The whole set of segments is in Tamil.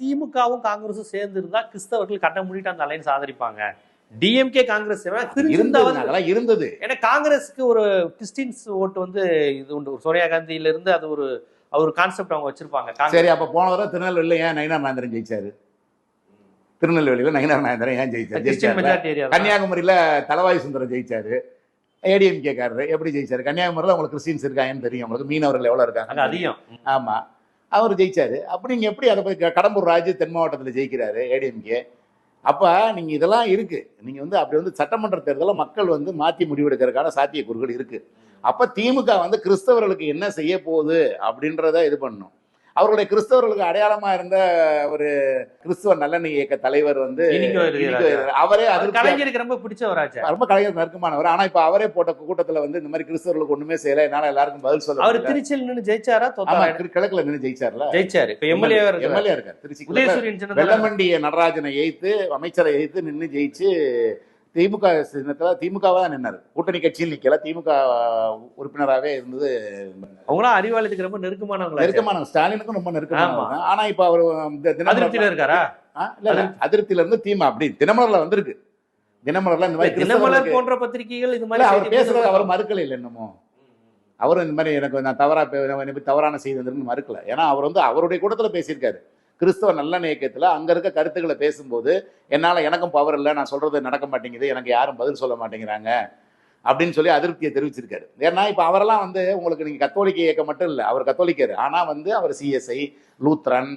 திமுகவும் காங்கிரஸும் சேர்ந்து இருந்தா கிறிஸ்தவர்கள் கட்ட முடிட்டு அந்த அலைன்ஸ் ஆதரிப்பாங்க டிஎம்கே காங்கிரஸ் இருந்தது இருந்தது. ஏன்னா காங்கிரஸுக்கு ஒரு கிறிஸ்டின்ஸ் ஓட்டு வந்து இது உண்டு. சோனியா காந்தியில இருந்து அது ஒரு ஒரு கான்செப்ட் அவங்க வச்சிருப்பாங்க. சரி அப்ப போன தடவை திருநெல்வேலியில ஏன் நயினார் நாயந்திரன் ஜெயிச்சாரு? திருநெல்வேலியில நயினார் நாயந்திரன் ஏன் ஜெயிச்சாரு? கன்னியாகுமரியில தலவாய் சுந்தரம் ஜெயிச்சாரு. ஏடிஎம்கே காரரு. எப்படி ஜெயிச்சாரு? கன்னியாகுமரியில உங்களுக்கு கிறிஸ்டின்ஸ் இருக்காங்கன்னு தெரியும். உங்களுக்கு மீனவர்கள் எவ்வளவு இருக்காங்க? அதிகம். ஆமா. அவர் ஜெயிச்சாரு. அப்ப நீங்க எப்படி அதை போய் கடம்பூர் ராஜு தென் மாவட்டத்தில் ஜெயிக்கிறாரு ஏடிஎம்கே அப்ப நீங்க இதெல்லாம் இருக்கு. நீங்க வந்து அப்படி வந்து சட்டமன்ற தேர்தலில் மக்கள் வந்து மாற்றி முடிவெடுக்கிறதுக்கான சாத்தியக்கூறுகள் இருக்கு. அப்ப திமுக வந்து கிறிஸ்தவர்களுக்கு என்ன செய்ய போகுது அப்படின்றத இது பண்ணும் அவருடைய கிறிஸ்தவர்களுக்கு அடையாளமா இருந்த ஒரு கிறிஸ்துவ நல்லெண்ணெய் இயக்க தலைவர் வந்து அவரே அது கலைஞருக்கு ரொம்ப பிடிச்சவராச்சா. ரொம்ப கலைஞர் நெருக்கமானவர். ஆனா இப்ப அவரே போட்ட கூட்டத்துல வந்து இந்த மாதிரி கிறிஸ்தவர்களுக்கு ஒண்ணுமே செய்யல. என்னால எல்லாருக்கும் பதில் சொல்ல அவர். திருச்சியில் நின்னு ஜெயிச்சாரா? கிழக்குல நின்று ஜெயிச்சார்ல. ஜெயிச்சாரு. இப்ப எம்எல்ஏ எம்எல்ஏ இருக்கார். திருச்சி வெள்ளமண்டிய நடராஜனை எய்த்து அமைச்சரை எய்த்து நின்று ஜெயிச்சு திமுக சின்னத்துல திமுகவா தான் நின்னாரு. கூட்டணி கட்சியில் நிக்கல. திமுக உறுப்பினராகவே இருந்தது. அவங்களாம் அறிவாலயத்துக்கு ரொம்ப நெருக்கமானவங்களா நெருக்கமான ஸ்டாலினுக்கும் ரொம்ப நெருக்கமான ஆனா இப்ப அவர் அதிருப்தியில இருக்காரா? இல்ல, அதிருப்தியில இருந்து தீமா அப்படி. தினமலர்ல வந்திருக்கு. தினமலர்ல இந்த மாதிரி தினமலர் போன்ற பத்திரிகைகள் இது மாதிரி அவர் பேசுறது அவர் மறுக்கல இல்ல என்னமோ அவரும் இந்த மாதிரி எனக்கு நான் தவறா தவறான செய்தி மறுக்கல. ஏன்னா அவர் வந்து அவருடைய கூட்டத்துல பேசியிருக்காரு. கிறிஸ்தவ நல்ல இயக்கத்தில் அங்கே இருக்க கருத்துக்களை பேசும்போது என்னால் எனக்கும் பவர் இல்லை நான் சொல்கிறது நடக்க மாட்டேங்குது எனக்கு யாரும் பதில் சொல்ல மாட்டேங்கிறாங்க. அப்படின்னு சொல்லி அதிருப்தியை தெரிவிச்சிருக்காரு. ஏன்னா இப்போ அவரெல்லாம் வந்து உங்களுக்கு நீங்கள் கத்தோலிக்க இயக்கம் மட்டும் இல்லை அவர் கத்தோலிக்கர். ஆனால் வந்து அவர் சிஎஸ்ஐ லூத்ரன்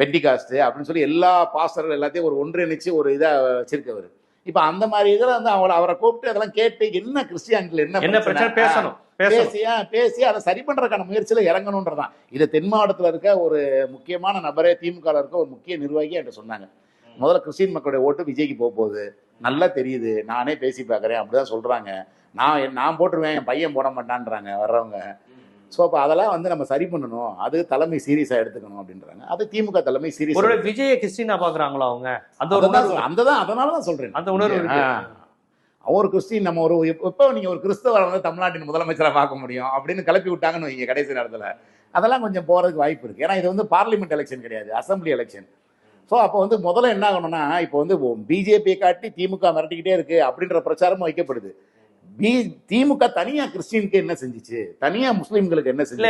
பெண்டிகாஸ்ட் அப்படின்னு சொல்லி எல்லா பாஸ்டர்கள் எல்லாத்தையும் ஒரு ஒன்றிணைச்சு ஒரு இதா வச்சிருக்கவர். இப்ப அந்த மாதிரி இதில் வந்து அவரை அவரை கூப்பிட்டு அதெல்லாம் கேட்டு என்ன கிறிஸ்டியானிட்டியில் என்ன என்ன பிரச்சனை? பேசணும் பேசணும். பேசி அதை சரி பண்றதுக்கான முயற்சியில இறங்கணுன்றதான். இதை தென் மாவட்டத்துல இருக்க ஒரு முக்கியமான நபரே திமுக இருக்க ஒரு முக்கிய நிர்வாகி என்கிட்ட சொன்னாங்க. முதல்ல கிறிஸ்டின் மக்களுடைய ஓட்டு விஜய்க்கு போக போகுது. நல்லா தெரியுது. நானே பேசி பார்க்கறேன். அப்படிதான் சொல்றாங்க. நான் நான் போட்டுருவேன். என் பையன் போட மாட்டான்றாங்க வர்றவங்க. ஸோ அப்போ அதெல்லாம் வந்து நம்ம சரி பண்ணணும். அது தலைமை சீரியஸா எடுத்துக்கணும் அப்படின்றாங்க. அது திமுக தலைமை ஒரு சீரியஸ் விஜய கிறிஸ்டினா பாக்குறாங்களோ அவங்க? அந்த ஒரு அந்த தான் அதனால தான் சொல்றேன். அந்த உணர்வு. ஒரு கிறிஸ்டின் நம்ம ஒரு எப்போ நீங்க ஒரு கிறிஸ்தவரை வந்து தமிழ்நாட்டின் முதலமைச்சரா பார்க்க முடியும் அப்படின்னு கிளப்பி விட்டாங்கன்னு வைங்க கடைசி நேரத்துல. அதெல்லாம் கொஞ்சம் போறதுக்கு வாய்ப்பு இருக்கு. ஏன்னா இது வந்து பார்லிமெண்ட் எலெக்ஷன் கிடையாது அசம்பிளி எலெக்ஷன் ஸோ அப்போ வந்து முதல்ல என்ன ஆகணும்னா இப்போ வந்து பிஜேபியை காட்டி திமுக மிரட்டிக்கிட்டே இருக்கு அப்படின்ற பிரச்சாரமும் வைக்கப்படுது. திமுக தனியா கிறிஸ்டியனுக்கு என்ன செஞ்சுச்சு? தனியா முஸ்லீம்களுக்கு என்ன செஞ்சு